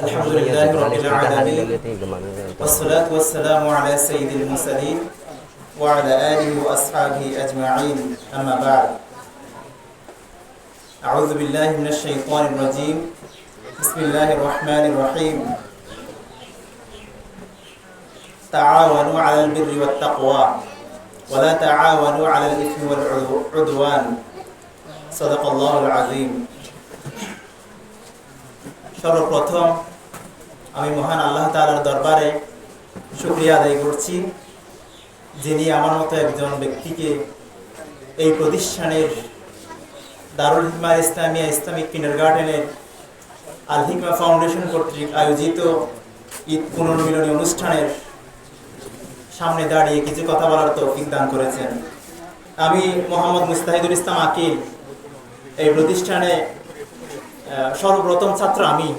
الحمد لله رب العالمين والصلاة والسلام على سيد المرسلين وعلى آله وأصحابه أجمعين أما بعد أعوذ بالله من الشيطان الرجيم بسم الله الرحمن الرحيم تعاونوا على البر والتقوى ولا تعاونوا على الإثم والعدوان صدق الله العظيم সর্বপ্রথম আমি মহান আল্লাহ তাআলার দরবারে শুকরিয়া আদায় করছি, যিনি আমার মতো একজন ব্যক্তিকে এই প্রতিষ্ঠানের দারুল হিকমার ইসলামিয়া ইসলামিক কিন্ডার গার্ডেনের আল হিকমা ফাউন্ডেশন কর্তৃক আয়োজিত ঈদ পুনর্মিলনী অনুষ্ঠানের সামনে দাঁড়িয়ে কিছু কথা বলার তৌফিক দান করেছেন। আমি মোহাম্মদ মুস্তাহিদুল ইসলাম আকিল, এই প্রতিষ্ঠানে সর্বপ্রথম ছাত্র আমি।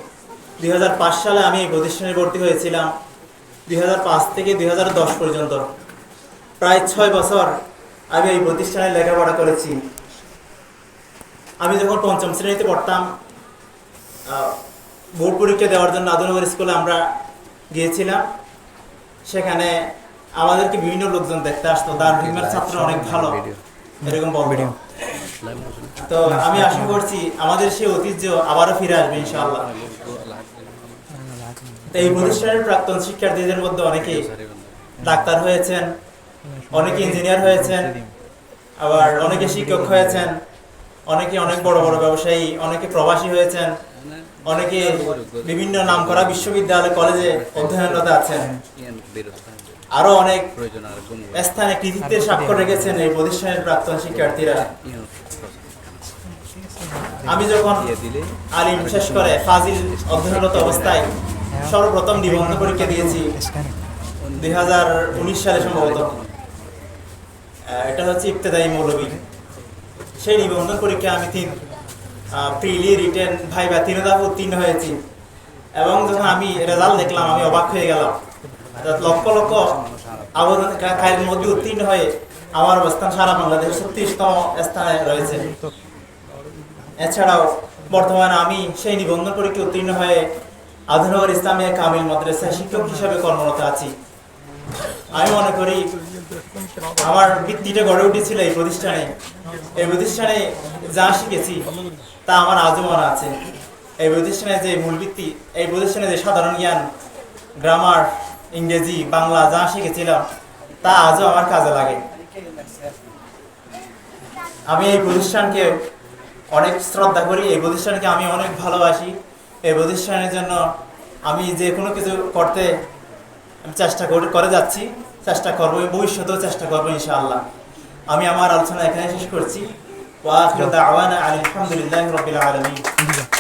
দুই হাজার পাঁচ সালে আমি এই প্রতিষ্ঠানে ভর্তি হয়েছিলাম দুই হাজার পাঁচ থেকে দুই হাজার দশ পর্যন্ত। প্রায় ছয় বছর আমি এই প্রতিষ্ঠানে লেখাপড়া করেছি। আমি যখন পঞ্চম শ্রেণীতে পড়তাম বোর্ড পরীক্ষা দেওয়ার জন্য আদনগর স্কুলে আমরা গিয়েছিলাম। সেখানে আমাদেরকে বিভিন্ন লোকজন দেখতে আসতো। দার হিমার ছাত্র অনেক ভালো। এরকম বলতো তো আমি আশা করছি আমাদের সেই ঐতিহ্য আবারও ফিরে আসবে ইনশাআল্লাহ। এই প্রতিষ্ঠানের প্রাক্তন শিক্ষার্থীদের মধ্যে অনেকে ডাক্তার হয়েছেন, অনেকে ইঞ্জিনিয়ার হয়েছেন, আবার অনেকে শিক্ষক হয়েছেন, অনেকে অনেক বড় বড় ব্যবসায়ী, অনেকে প্রবাসী হয়েছেন, অনেকে বিভিন্ন নামকরা বিশ্ববিদ্যালয় কলেজে অধ্যয়নরত আছেন। আরও অনেক স্থানে কৃতিত্বের স্বাক্ষর রেখেছেন এই প্রতিষ্ঠানের প্রাক্তন শিক্ষার্থীরা। আমি যখন আলিম শেষ করে ফাজিল অধ্যয়নরত অবস্থায় সর্বপ্রথম নিবন্ধন পরীক্ষা দিয়েছি দুই হাজার উনিশ সালে সম্ভবত। এটা হচ্ছে ইবতেদায়ী মৌলবী। সেই নিবন্ধন পরীক্ষা আমি তিন প্রিলি, রিটেন, ভাইবা তিন ধাপ উত্তীর্ণ হয়েছি। এবং যখন আমি রেজাল্ট দেখলাম, আমি অবাক হয়ে গেলাম। লক্ষ লক্ষ আবেদনকারীর মধ্যে উত্তীর্ণ হয়ে আমার অবস্থান সারা বাংলাদেশের ছত্রিশতম স্থানে রয়েছে। এছাড়াও বর্তমানে আমি সেই নিবন্ধন পরীক্ষা উত্তীর্ণ হয়ে আধুনগর ইসলামিয়া কামিল মাদ্রাসায় শিক্ষক হিসাবে কর্মরত আছি। আমি মনে করি আমার বৃত্তিটা গড়ে উঠেছিল এই প্রতিষ্ঠানে। এই প্রতিষ্ঠানে যা শিখেছি, তা আমার আজও মনে আছে। এই প্রতিষ্ঠানে যে মূল ভিত্তি, এই প্রতিষ্ঠানে যে সাধারণ জ্ঞান, গ্রামার, ইংরেজি, বাংলা যা শিখেছিলাম, তা আজও আমার কাজে লাগে। আমি এই প্রতিষ্ঠানকে অনেক শ্রদ্ধা করি। এই প্রতিষ্ঠানকে আমি অনেক ভালোবাসি। এই প্রতিষ্ঠানের জন্য আমি যে কোনো কিছু করতে আমি চেষ্টা করে করে যাচ্ছি, চেষ্টা করব, ভবিষ্যতেও চেষ্টা করব ইনশাআল্লাহ। আমি আমার আলোচনা এখানে শেষ করছি। আখিরু আলহামদুলিল্লাহি রাব্বিল আলামিন।